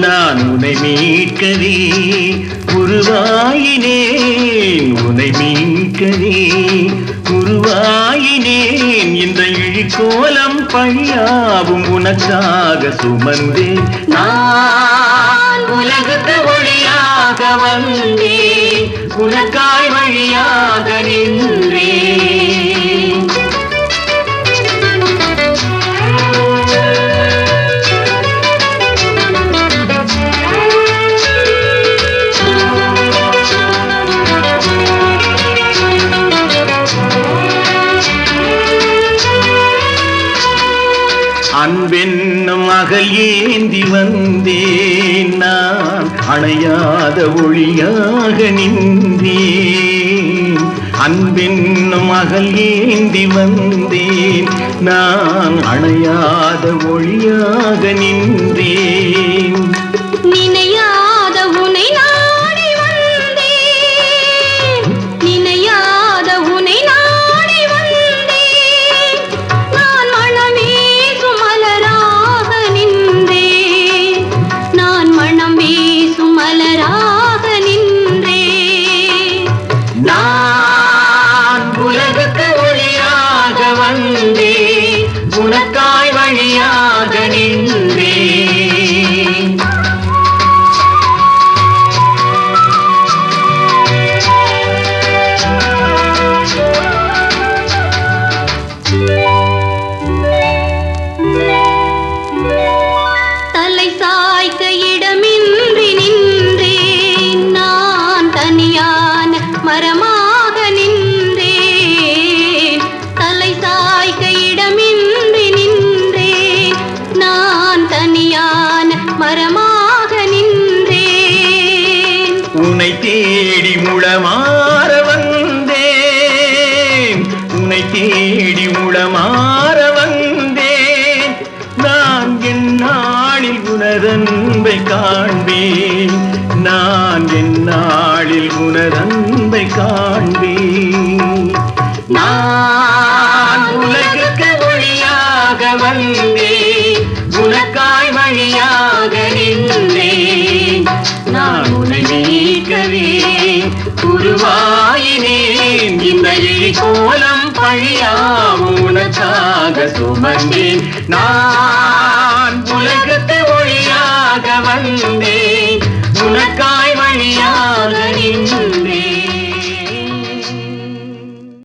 நான் உன்னை மீட்கவே உருவாயினேன். உன்னை மீட்கவே உருவாயினேன். இந்த இழிக்கோலம் பழியாவும் உனக்காக சுமந்தேன். நான் உலகுக்கு ஒளியாக வந்தே. உனக்காய் வழி அன்பென்னும் அகல் ஏந்தி வந்தேன். நான் அணையாத ஒளியாக நின்றேன். அன்பென்னும் அகல் ஏந்தி வந்தேன். நான் அணையாத ஒளியாக நின்றேன். வழியாக தேடி முளமாற வந்தேன். உனை தேடி முளமாற வந்தேன். நான் என் நாளில் உனதன்பை காண்பேன். நான் என் நாளில் உனதன்பை காண்பேன். நான் உருவாயினேன். இந்த கோலம் பழியாவும் உனக்காக சுமந்தேன். நான் உலகத்து ஒளியாக வந்தேன்.